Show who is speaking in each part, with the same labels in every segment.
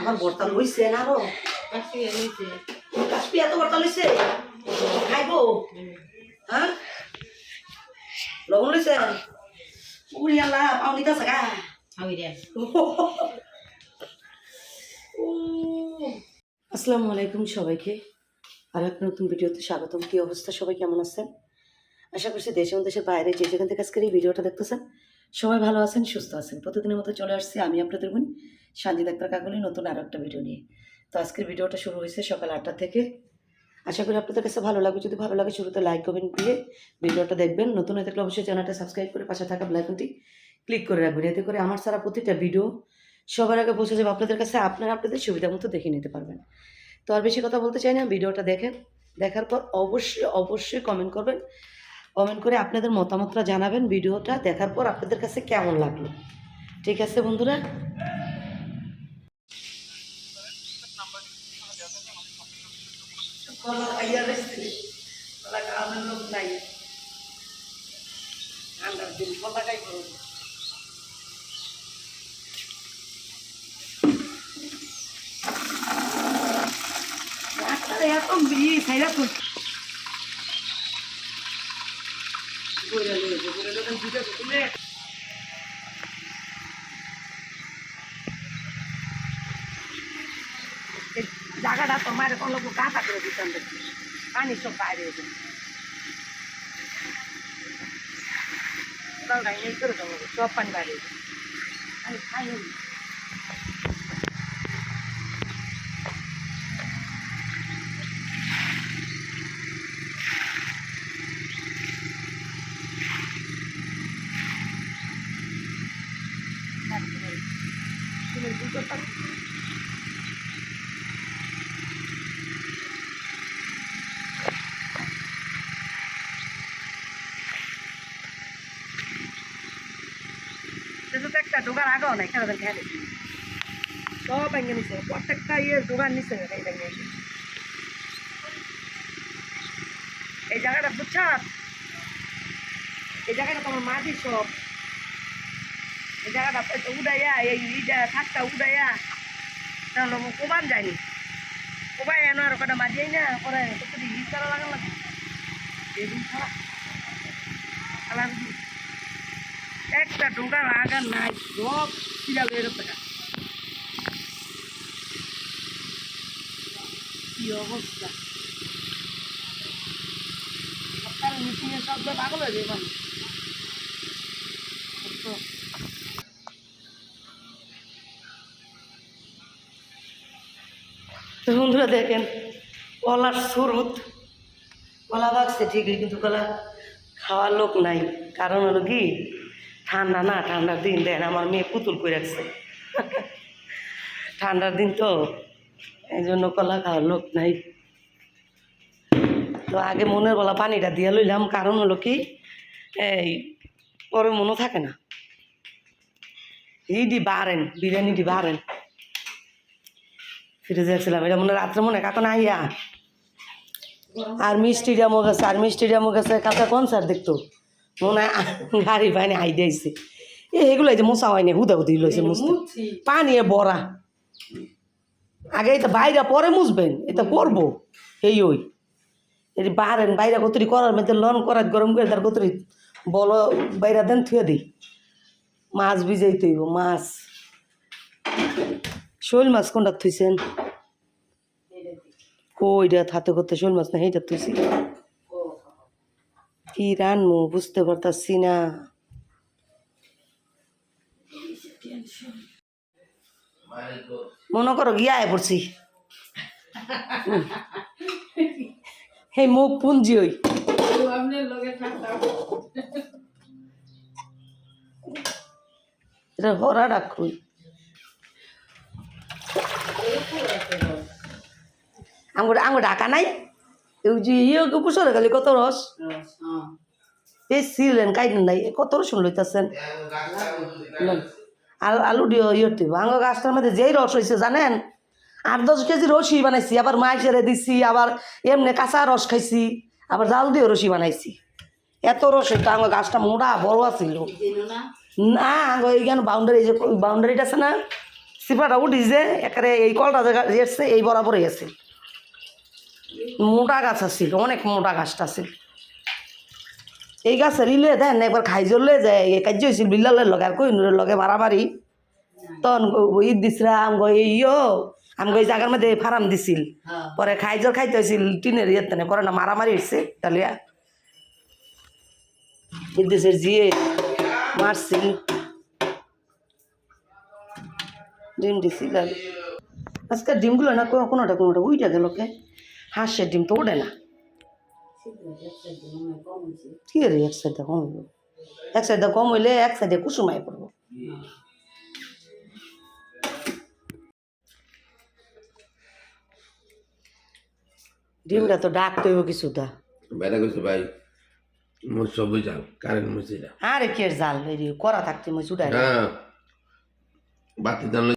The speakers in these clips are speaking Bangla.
Speaker 1: আমার বর্তা লইছে না আরও? কাশ্মীর এত বর্তা লইছে খাইবো? হ্যাঁ? লবণ লইছে উড়ি আল্লাহ পাউনি তা সাকা আসসালামু আলাইকুম সবাইকে। আর এক নতুন ভিডিওতে স্বাগতম। কি অবস্থা? সবাই কেমন আছেন? আশা করছি দেশ এবং দেশের বাইরে যে যেখান থেকে আজকের এই ভিডিওটা দেখতেছেন সবাই ভালো আছেন, সুস্থ আছেন। প্রতিদিনের মতো চলে আসছি আমি আপনাদের বোন শান্তি ডাক্তার কাকলি নতুন আরও একটা ভিডিও নিয়ে। তো আজকের ভিডিওটা শুরু হয়েছে সকাল আটটা থেকে। আশা করি আপনাদের কাছে ভালো লাগবে। যদি ভালো লাগে শুরুতে লাইক কমেন্ট দিয়ে ভিডিওটা দেখবেন। নতুন হয়ে থাকলে অবশ্যই চ্যানেলটা সাবস্ক্রাইব করে পাশে থাকা বেলাইকনটি ক্লিক করে রাখবেন। এতে করে আমার সারা প্রতিটা ভিডিও সবার আগে পৌঁছে যাবে। আপনাদের কাছে আপনারা আপনাদের সুবিধা মতো দেখে নিতে পারবেন। তো আর বেশি কথা বলতে চাই না। ভিডিওটা দেখেন। দেখার পর অবশ্যই অবশ্যই কমেন্ট করবেন। কমেন্ট করে আপনাদের মতামতটা জানাবেন ভিডিওটা দেখার পর আপনাদের কাছে কেমন লাগল। ঠিক আছে বন্ধুরা? এত বিয়ে খাইরা তো জায়গাটা তোমার কোনো লোক কাঁচা করে দিতাম দেখি। পানি সব বাইরে এসে এই করে দেবো সব পানি বাইরে এসে আমি খাই তুমি তো একটা দোকান আগেও নাই খেলা খেলে। সব ভেঙে নিছে, প্রত্যেকটা ইয়ে দোকান নিছে এই ভেঙে এই জায়গাটা বুঝছ এই জায়গাটা তোমার মাটি সব। জায়গাটা উড়াইয়া এই ইটা থাকটা উড়াইয়া তাহলে কোবান যায়নি কোবাই এনো আর কটা মাঝিয়াই না পরে তো ই করা লাগা এই ছাড়া একটা ঢোকার আগার নাই, সব সিরা বের টাকা কি অবস্থা? সরকার মিটিংয়ের শব্দ পাগল হয়ে যাবে মানুষ বন্ধুরা দেখেন কলার সুরুত কলা বাগছে ঠিকই, কিন্তু কলা খাওয়ার লোক নাই। কারণ হলো কি, ঠান্ডা না, ঠান্ডার দিন, দেন আমার মেয়ে পুতুল করে রাখছে ঠান্ডার দিন তো এই জন্য কলা খাওয়ার লোক নাই। তো আগে মনের বলা পানিটা দিয়ে লইলাম, কারণ হলো কি, এই পরে মনে থাকে না। দি বাড়েন, বিরিয়ানি দি বাড়েন। ফিরে যাচ্ছিলাম। এটা মনে রাত্রে মনে হয় কাকন আইয়া? আর্মি স্টেডিয়ামও গেছে আর্মি স্টেডিয়ামও গেছে। কাছে কনসার্ট দেখতো? মনে হয় গাড়ি পানি হাই দিয়েছে। এ এগুলো এই যে মশা হয়নি হুদা হুদি লইছে মুছতে। পানি এ বড়া। আগে এটা বাইরে পরে মুছবেন এটা করব। এই ওই। এটি বাহারেন বাইরে কতরি করার মধ্যে লন করার গরম করে তার কতরি বলো বাইরে দেন থুয়ে দিই। মাছ ভিজাই তৈব মাছ। শোল মাছ কোনটা থুইছেন? কইটা হাতে করতে শোল মাছ না, সেইটা থুইছি। কি রানমু, বুঝতে পারতাছি না। মনে করো গিয়ায় পড়ছি। এই মুখ পুঞ্জি ওই। এটা হরা রাখুই আঙ্গুর আঙ্গুর ঢাকা নাই? এই যে ইয়ে পুষরে গেলে, কত রস? এই সিলেন কাইটেন নাই কত রসুন লইতাছেন? আলু আলু দিও ইয়ে আঙ্গ গাছটার মধ্যে যেই রস হয়েছে জানেন? আট, দশ কেজি রসি বানাইছি, আবার মাইসেরে দিছি, আবার এমনি কাঁচা রস খাইছি, আবার জাল দিয়ে রসি বানাইছি। এত রস হইতো, আঙ্গ গাছটা মোটা বড় আছিল। না, আঙ্গ এইখানে বাউন্ডারি যে বাউন্ডারিটা আছে না, সিপাটা উঠিছে একেবারে এই কলটা জায়গা এসছে, এই বরাবরই আছে। মোটা গাছ আছিল অনেক মোটা গাছটা আছিল। এই গাছের ইলে দেন একবার খাই জ্বললে যায় এই কার্য হয়েছিল বিল্লালের লগে আর কইনুরের লগে মারামারি। তখন ঈদ দিছিলাম আমগো ইয়ো আমগো এই জায়গার মধ্যে ফার্ম দিছিল। পরে খাই জল খাইতে হয়েছিল টিনের ইয়ে তেনে করে না মারামারি হচ্ছে তালিয়া ঈদ দিছের জিয়ে মারছিল। ডিম দিছিল। আর আজকাল ডিমগুলো না কোনো- কোনোটা কোনোটা উইটা গেল কে? হাঁসের ডিম তো ওঠে না। কি রে এক সাইডটা কম হইব এক সাইডটা কম হইলে এক সাইডে কুসুমাই পড়ব। ডিমটা তো ডাকতে হইব কিছুটা।
Speaker 2: বেড়া গেছে ভাই মোর সবই যাও কারেন্ট মুছিরা
Speaker 1: আরে কে জাল করা থাকতে মই চুটাই
Speaker 2: হ্যাঁ বাতি জানলে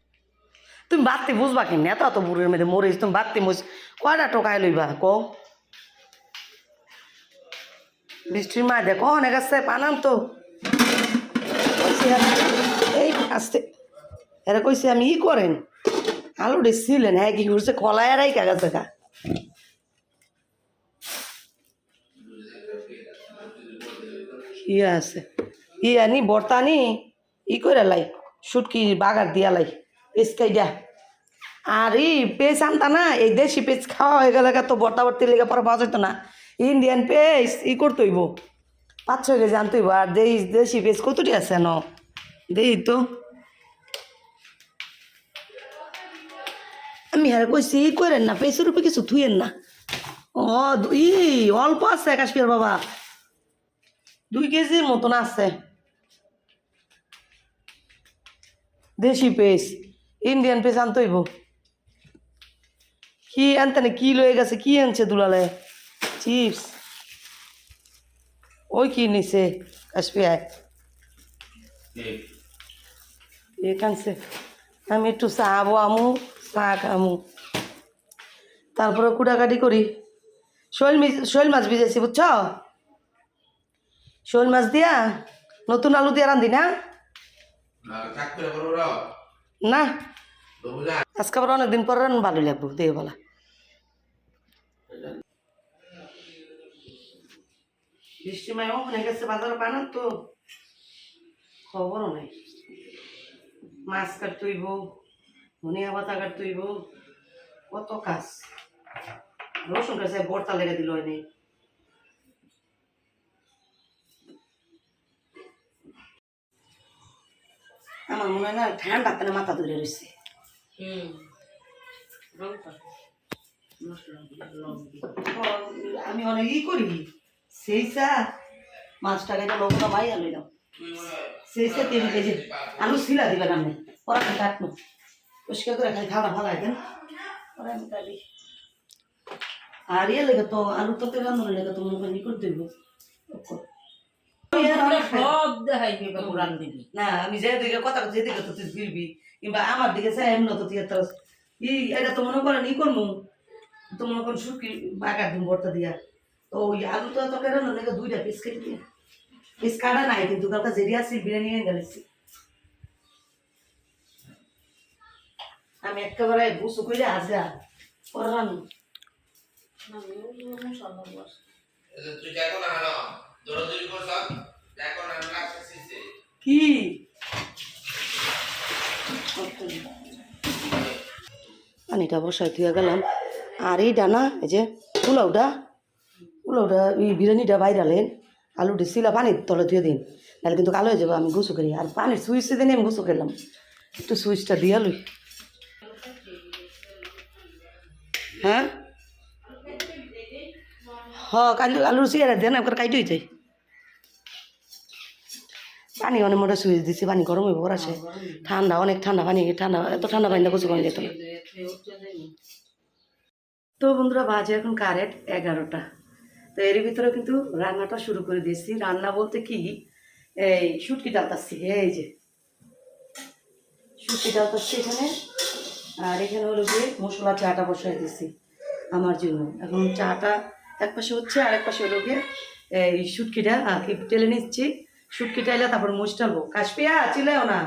Speaker 1: তুমি বাড়তে বুঝবা কি এত এত বুড়ের মধ্যে মরিস তুমি বাড়তে মুছ কয়টা টোকায় লইবা কো বৃষ্টির মা দেখো, অনেক আছে, পানাম তো। এই আসতে। এরা কইছে আমি ই করেন। আলু ছিলেন হ্যাঁ কি করছে? কলায় আর আইকা গেছে গা। ইয়ে আছে? ইয়ে নি বর্তানি ই করে লাই, সুটকি বাগার দিয়া লাই। পেঁচকাই দিয়া আর ই পেঁচ আনতা না, এই দেশি পেঁচ খাওয়া হয়ে গেলে তো বর্তা বর্তি লেগে পরে পাওয়া যেত না। ইন্ডিয়ান পেঁচ ই করতে হইব। পাঁচ ছয় কেজি আনতে হইব। আর দেশ দেশি পেঁচ কতটি আছে ন দেই তো। আমি হ্যাঁ কইছি, ই করেন না পেঁচের উপরে কিছু থুয়েন না। ও ই, অল্প আছে কাশ্মীর বাবা। দুই কেজির মতন আছে। দেশি পেস ইন্ডিয়ান পেস আনতে হইব। কি আনতে না কি লয়ে গেছে? কি আনছে দুলালে? চিপস ওই কি নিছে? কাশ্মীর এ কানছে আমি একটু চাবো আমু চা খামু। তারপরে কুটাকাটি করি। শৈল শৈল মাছ ভিজেছি বুঝছ? শোল মাছ দিয়া নতুন আলু দিয়া রান্ধি না? না। আজকে আবার অনেকদিন পর ভালো লাগবো দিয়ে বলা বৃষ্টি গেছে বাজারে বানান তো? খবরও নাই। মাছ আমার মনে হয় না, ঠান্ডা মাথা ধরে রয়েছে আমি অনেক ই করি। সেই চা মাছটা কেটে লবণটা মাই আলু দাও। সেই চা তিন কেজি আলু শিলা দিবেন আপনি। আমি কাটবো। পরিষ্কার করে খালি খাওয়া ভালো হয় পরে আমি কাটি আর ইয়ে লেগে তো আলু তো রান্না লেগে তো মনে করি করে দেবো।
Speaker 3: সব দেখাইবে কোরআন দিবি।
Speaker 1: না আমি যে দিকে কথা তো তুই ফিরবি কিংবা আমার দিকে চাই এমন তো তুই তো ই এটা তো মনে করেন ই করব তো মনে করেন শুকি বাগার দিন ভর্তা দিয়া। তো ওই আলু তো তোকে রান্না দুইটা পিস কেটে দিয়ে পিস কাটা নাই কিন্তু কালকে জেরি আসি বিরিয়ানি এনে গেলেছি আমি একেবারে বুসু কইলে আসা
Speaker 2: তুই দেখো না
Speaker 1: কি? পানিটা বসাই থুয়ে গেলাম। আর এই ডানা, এই যে পোলাওটা পোলাওটা, এই বিরিয়ানিটা বাইরালেন আলুটি শিলা পানির তলে ধুয়ে দিন তাহলে কিন্তু কালো হয়ে যাবে, আমি গুছু করি। আর পানির সুইচ দিন আমি গুছু খেলাম একটু সুইচটা দিয়ে লই। হ্যাঁ? হ, কালি আলুর সিয়ারা দেন, একবার কাইটই যাই পানি অনেক মোটা সুইচ দিছি, পানি গরম হইব আছে ঠান্ডা, অনেক ঠান্ডা পানি, ঠান্ডা, এত ঠান্ডা পানি গোসল করা যেত তো বন্ধুরা, বাজে এখন কারেন্ট এগারোটা। তো এর ভিতরে কিন্তু রান্নাটা শুরু করে দিয়েছি। রান্না বলতে কি? এই শুটকি ডালতাচ্ছি এই যে। শুটকি ডালতাচ্ছি এখানে। আর এখানে হলো যে মশলা চাটা বসাই দিয়েছি আমার জন্য। এখন চাটা এক পাশে হচ্ছে আর এক পাশে হলো গিয়ে এই শুটকিটা আর কি, টেলে নিচ্ছি। শুটকিটা এলে তারপর মুছটালবো কাশপিয়া চিলেও না।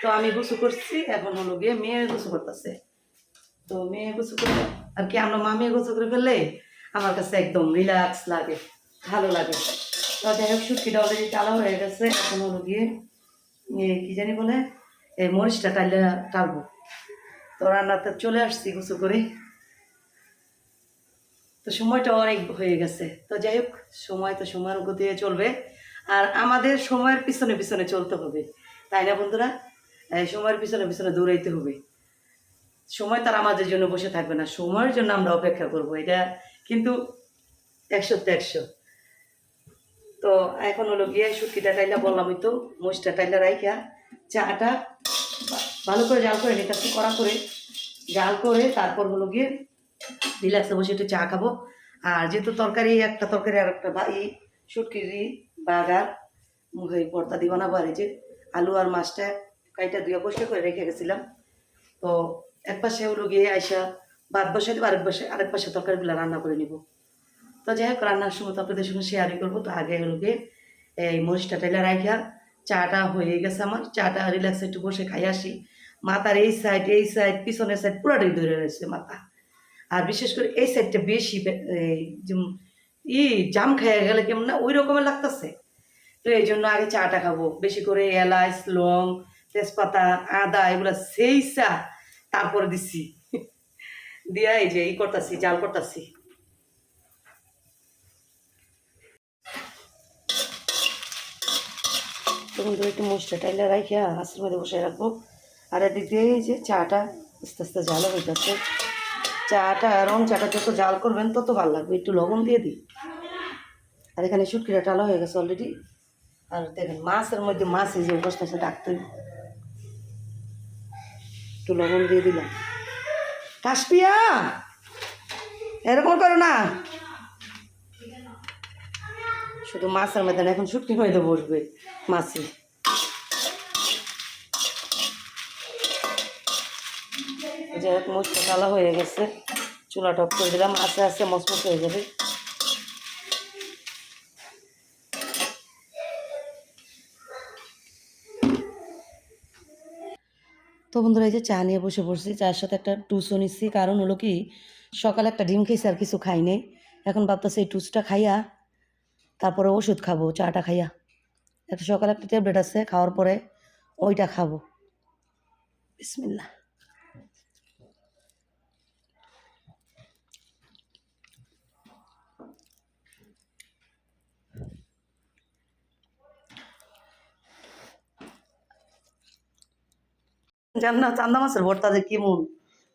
Speaker 1: তো আমি গোসু করছি, এখন হলো গিয়ে মেয়ে গোসু করতেছে। তো মেয়ে গোসু করে, আর কি, আমরা মা মেয়ে গোসু করে ফেললে আমার কাছে একদম রিল্যাক্স লাগে, ভালো লাগে। তো যাই হোক, শুটকিটা অলরেডি টালা হয়ে গেছে, এখন হলো গিয়ে কি জানি বলে এই মরিচটা টাইলে টালবো। তো রান্নাতে চলে আসছি গোসু করে। তো সময়টা অনেক হয়ে গেছে। তো যাই হোক, সময় তো সময়ের গতিতে চলবে। আর আমাদের সময়ের পিছনে পিছনে চলতে হবে। তাই না বন্ধুরা? সময়ের পিছনে পিছনে দৌড়াইতে হবে। সময় তার আমাদের জন্য বসে থাকবে না। সময়ের জন্য আমরা অপেক্ষা করব। এটা কিন্তু একশো একশো। তো এখন হলো গিয়ে শুটকিটা টাইলা বললামই তো, মোষটা টাইলা রাইখা, চাটা ভালো করে জাল করে নিতে করা করে জাল করে তারপর হলো গিয়ে রিল্যাক্সে বসে একটু চা খাব। আর যেহেতু তরকারি, একটা তরকারি আর একটা বা এই শুটকিরি বাগার ওই ভর্তা দিব না যে আলু আর মাছটা কাইটা দুই পরিষ্কার করে রেখে গেছিলাম। তো এক পাশে হলো গিয়ে আইসা ভাত বসে দেবো, আরেক পাশে আরেক পাশে তরকারিগুলো রান্না করে নিব। তো যাই হোক, রান্নার সময় তো আপনাদের সঙ্গে শেয়ারই করব। তো আগে হলো গিয়ে এই মরিচটা টেলে রাখা চাটা হয়ে গেছে আমার। চাটা রিল্যাক্সে একটু বসে খাই আসি। মাথার এই সাইড এই সাইড পিছনের সাইড পুরাটাই ধরে রয়েছে মাথা। আর বিশেষ করে এই সাইডটা বেশি ই জাম খেয়ে গেলে কেমন না ওই রকমের লাগতেছে। তো এই জন্য আগে চাটা খাব। বেশি করে এলাচ, লং, তেজপাতা, আদা, এগুলো সেই চা তারপরে দিচ্ছি দিয়া এই যে ই করতাছি, জাল করতাছি। তখন একটু মুসটা টাইলে রাখে হাঁসের মধ্যে বসে রাখব। আর এদিক দিয়ে এই যে চাটা আস্তে আস্তে জাল যাচ্ছে। চাটা এরকম চাটা যত জাল করবেন তত ভালো লাগবে। একটু লবণ দিয়ে দিই। আর এখানে শুটকিটা টালা হয়ে গেছে অলরেডি আর দেখেন, মাছের মধ্যে মাছ যে বসতেছে ডাকতে একটু লবণ দিয়ে দিলাম। কাশপিয়া এরকম করো না। শুধু মাছের মধ্যে এখন শুটকির মধ্যে বসবে মাছি। যাই হোক মশলা কালা হয়ে গেছে। চুলা টপ করে দিলাম আস্তে আস্তে মচমচ হয়ে যাবে। তো বন্ধুরা এই যে চা নিয়ে বসে পড়ছি চায়ের সাথে একটা টুসও নিচ্ছি। কারণ হলো কি, সকালে একটা ডিম খেয়েছি আর কিছু খাই নেই। এখন ভাবতেছি সেই টুসটা খাইয়া তারপরে ওষুধ খাব, চাটা খাইয়া। একটা সকালে একটা ট্যাবলেট আছে, খাওয়ার পরে ওইটা খাব। বিসমিল্লা জান চান্দা মাছের ভর্তা যে কেমন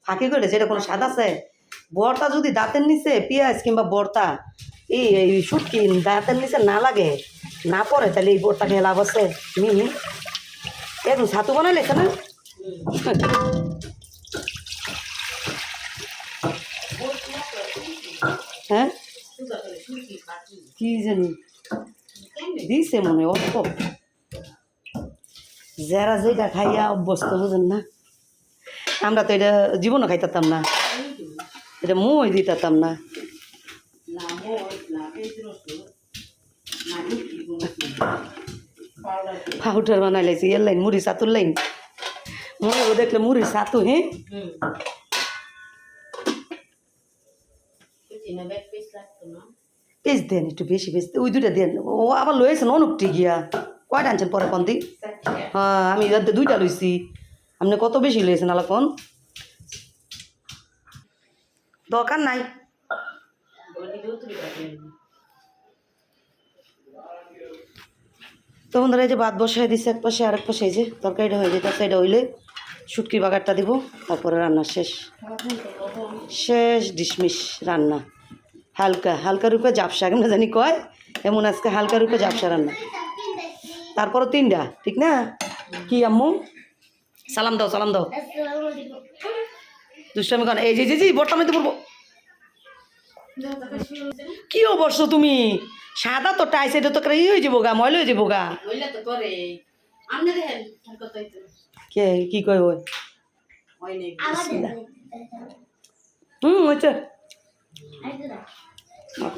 Speaker 1: ফাঁকি করে সেটা কোনো স্বাদ আছে? ভর্তা যদি দাঁতের নিচে, পেঁয়াজ কিংবা ভর্তা, এই এই শুটকি দাঁতের নিচে না লাগে, না পড়ে, তাহলে এই ভর্তা খেয়ে লাভ আছে। মি এখন ছাতু বানাইলে না হ্যাঁ? কি জানি? দিছে মনে অল্প। যারা যেটা খাইয়া অভ্যস্ত, বুঝেন না? আমরা তো এটা জীবনও খাইতাম না। এটা মই দিতাম না। পাউডার বানাই লাইছি এর লাইন মুড়ি সাতুর লাইন। মই ও দেখলে মুড়ি সাতু হ্যাঁ পেজ দেন, একটু বেশি বেশ ওই দুইটা দেন। ও আবার লয়েছেন অনুপটি গিয়া। কয়টা আনছেন পরে কোন দিক হ্যাঁ আমি দুইটা লইছি। আপনি কত বেশি লইছেন আলাকন দরকার নাই। তো বন্ধুরা এই যে ভাত বসাই দিছে এক পাশে আরেক পাশে এই যে তরকারিটা হয়ে যেতেছে এটা হইলে শুটকি বাগারটা দিব তারপরে রান্না শেষ। শেষ ডিসমিস রান্না। হালকা হালকা রূপে জাপসা কেমন জানি কয়? এমন আজকে হালকা রূপে জাপসা রান্না। তারপরও তিনটা ঠিক না? কি আম্মু? সালাম দাও সালাম দাও। দুষ্টামি কর এই যে যে জি বর্তমানে তো পড়ব কি অবশ্য তুমি? সাদা তো টাইস এটা তো ই হয়ে যাব গা ময়লা হয়ে যাব গা।
Speaker 3: হইলে তো করে আমনে দেখেন আর কত হইতো।
Speaker 1: কে কি কয় ওই? হুম হচ্ছে কত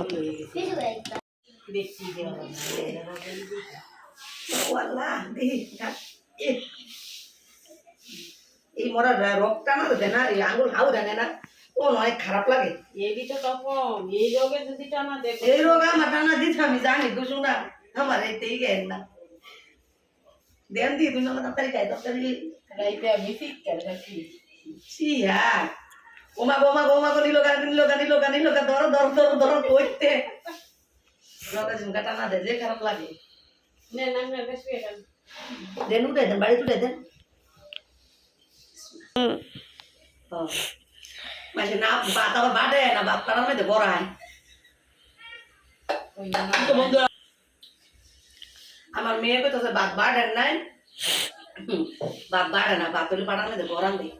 Speaker 1: এই মরা রক টানা দেয় না এই আঙুল হাউ দেয় না ও নয় খারাপ লাগে
Speaker 3: এই তো রোগে যদি টানা দেখো
Speaker 1: এই রোগ আমার টানা দিতে আমি জানি বুঝুন না আমার এইতেই গেল না দেন দি তুমি আমার তাড়াতাড়ি খাই তাড়াতাড়ি
Speaker 3: রাইতে আমি ঠিক রাখি
Speaker 1: ওমা গোমা গোমা গো নিলো গান নিলো গান নিলো গান নিলো গান ধরো ধরো ধরো ধরো কইতে রোগা ঝুমকা টানা দেয় যে খারাপ লাগে
Speaker 3: না না না
Speaker 1: দেন উঠে দেন বাড়ি তুলে দেন। না ভাত আবার বাটে না ভাত কাটার মধ্যে গড়ায় আমার মেয়ে কইতেছে ভাত বাড়েন নাই। ভাত বাড়ে না ভাত হলে পাটার মধ্যে গড়ান দিই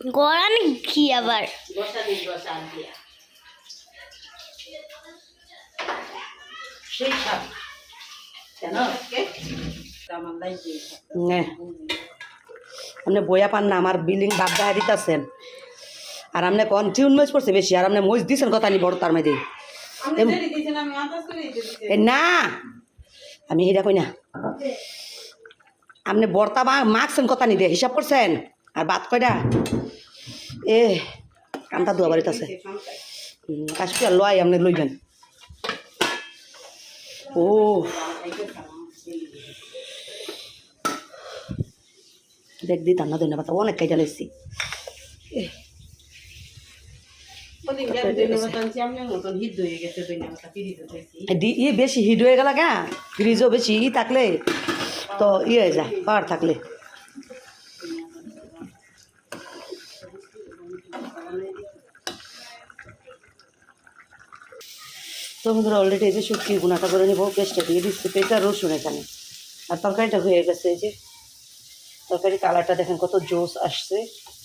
Speaker 4: গড়ান কি আবার?
Speaker 3: বসা দিন বসা দিয়া।
Speaker 1: সেই সাপ আপনি বইয়া পান না আমার বিল্ডিং বাদ দেখা দিতেছেন। আর আপনি কন টিউন মজ পড়ছে বেশি আর আপনি মজ দিছেন কথা নি বড় তার মধ্যে
Speaker 3: আমি দেরি দিছেন আমি আতাস করে দিতে
Speaker 1: এ না আমি এটা কই না। আপনি বর্তা বা মাখছেন কথা নি দিয়ে হিসাব করছেন? আর বাদ কয়টা এ কান্তা দুয়া বাড়িতে আছে। কাশপিয়া লয় আপনি লইবেন। ও দেখ দিতাম না ধন্যবাদ অনেক কাইটা লেছি ইয়ে বেশি হিট হয়ে গেল গা ফ্রিজও বেশি ই থাকলে তো ইয়ে হয়ে যায় পাওয়ার থাকলে। তো বন্ধুরা অলরেডি এই যে শুটকি গুণাটা করে নেব গ্যাসটা দিয়ে দিচ্ছি পেঁচা রসুন এখানে। আর তরকারিটা হয়ে গেছে এই যে। তরকারি কালারটা দেখেন কত জোস আসছে,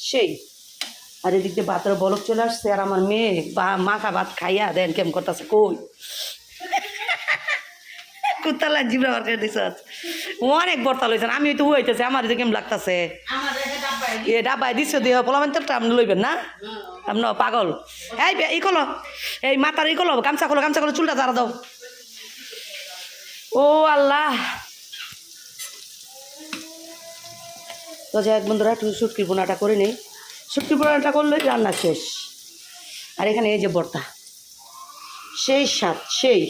Speaker 1: সেই। আর এদিক দিয়ে ভাতের বলক চলে আসছে, আর আমার মেয়ে বা মাখা ভাত খাইয়া দেন কেমন করতেছে, কই? কুত্তালা জিবরা বার করে অনেক বর্তা লইছেন আমি তো হইতেছে আমার কেমন লাগতেছে। এ ডাবাই দিচ্ছ দিয়ে পোলাবেন তেলটা আপনি লইবেন না? আপনি পাগল। এই ই কলো এই মাথার ই কলো গামছা কলো গামছা কলো চুলটা জারা দাও। ও আল্লাহ। তো যাই বন্ধুরা, একটু শুটকির বোনাটা করে নেই। শুটকির বোনাটা করলে রান্না শেষ। আর এখানে এই যে বর্তা। সেই স্বাদ, সেই।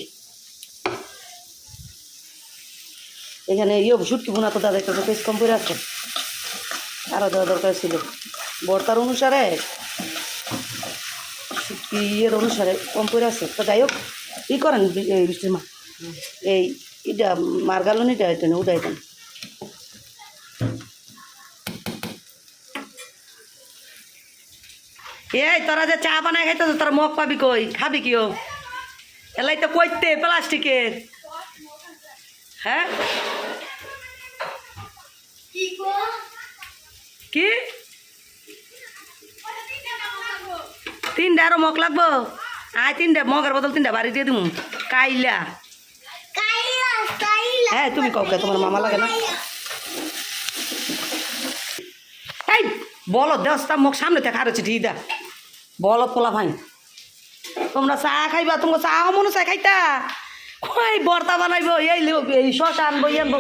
Speaker 1: এখানে ইয়ে শুটকি বোনা তো দাদা একটা কম করে আছে। আরও দেওয়া দরকার ছিল। বর্তার অনুসারে ইয়ের অনুসারে কম করে আছে। তো যাই হোক ই করেন বৃষ্টির মা? এই এটা মার্গালনিটা এটা উঠাই দেন এই, তোরা যে চা বানায় খাইতে তোর মগ পাবি কই? খাবি কিও? এলাই তো কইতে প্লাস্টিকের হ্যাঁ? কি? তিনটা আরও মগ লাগবো? আয়, তিনটা, মগের বদল তিনটা, বাড়ি দিয়ে দিমু। কাইলা। হ্যাঁ তুমি কাউকে তোমার মামা লাগে না? এই, বলো দশটা মুখ সামনে থেকে আরও চিঠি দা। বলো, পোলা ভাই। তোমরা চা খাইবা, তোমরা চা মনে চাই খাইতা? কই, বর্তা বানাইবো, এই এই শশা আনব আনব।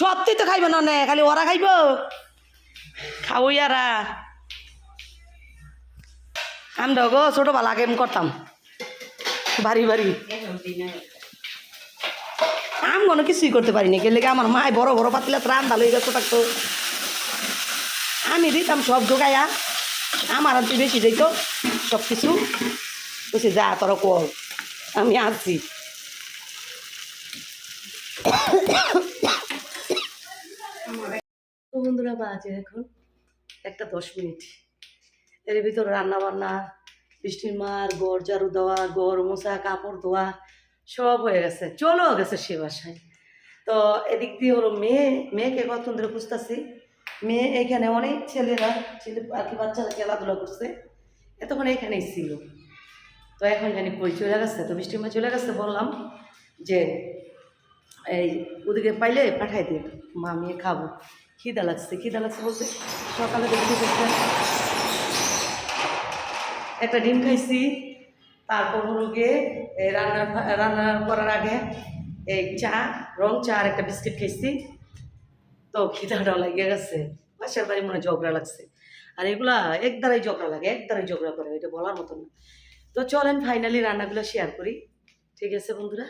Speaker 1: সত্যি তো খাইবে না খালি ওরা খাইব। খাব ইয়ারা আমরা গো ছোটোবেলা আগে এম করতাম।
Speaker 3: এখন দিনে
Speaker 1: আম কোনো কিছুই করতে পারিনি গেলে আমার মায় বড় বড় পাতিলে রান ভালো হয়ে গেছে থাকতো। আমি দিতাম সব ঢোকাইয়া আমার আর বেশি দিত সব কিছু বলছি, যা তোর কর, আমি আসছি তো বন্ধুরা বাজে এখন? একটা দশ মিনিট। এর ভিতর রান্না বান্না বৃষ্টির মার, গড় ঝাড়ু দেওয়া, গড় মোছা, কাপড় ধোয়া, সব হয়ে গেছে। চলেও গেছে সে বাসায়। তো এদিক দিয়ে হলো মেয়ে, মেয়েকে কতক্ষণ ধরে খুঁজতেছি। মেয়ে এখানে অনেক ছেলেরা, ছেলে আর কি বাচ্চারা খেলাধুলা করছে। এতক্ষণ এখানেই ছিল। তো এখন জানি কই চলে গেছে। তো বৃষ্টির মা চলে গেছে বললাম যে, এই, ওদিকে পাইলে পাঠাই দিয়ে মা মেয়ে খাব। খিদা লাগছে খিদা লাগছে বলতে। সকালে দেখতে একটা ডিম খাইছি। তারপর হলো গিয়ে রান্না রান্না করার আগে এই চা, রং চা আর একটা বিস্কিট খাইছি। তো খিদাটাও লাগিয়ে গেছে। বাসার বাড়ি মনে ঝগড়া লাগছে। আর এগুলা এক দ্বারাই ঝগড়া লাগে এক দ্বারাই ঝগড়া করে, এটা বলার মতো না। তো চলেন ফাইনালি রান্নাগুলো শেয়ার করি। ঠিক আছে বন্ধুরা?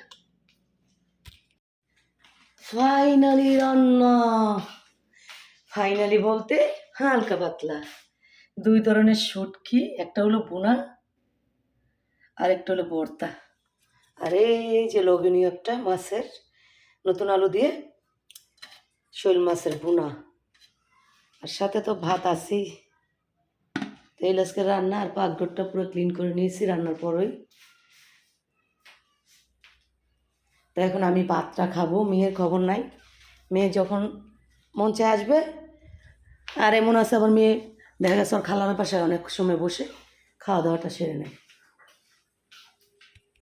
Speaker 1: ফাইনালি রান্না! ফাইনালি বলতে হালকা পাতলা। দুই ধরনের শুটকি, একটা হলো বোনা আর একটা হলো ভর্তা আর এই যে লবণীয় একটা মাছের, নতুন আলু দিয়ে শৈল মাছের বোনা। আর সাথে তো ভাত আছেই। তো এই আজকে রান্না আর পাকঘরটা পুরো ক্লিন করে নিয়েছি রান্নার পরই। তো এখন আমি ভাতটা খাব, মেয়ের খবর নাই। মেয়ে যখন মঞ্চে আসবে আর এমন আছে আমার মেয়ে দেখা গেছে, ওর খালানোর পাশে অনেক সময় বসে খাওয়া দাওয়াটা সেরে নেয়।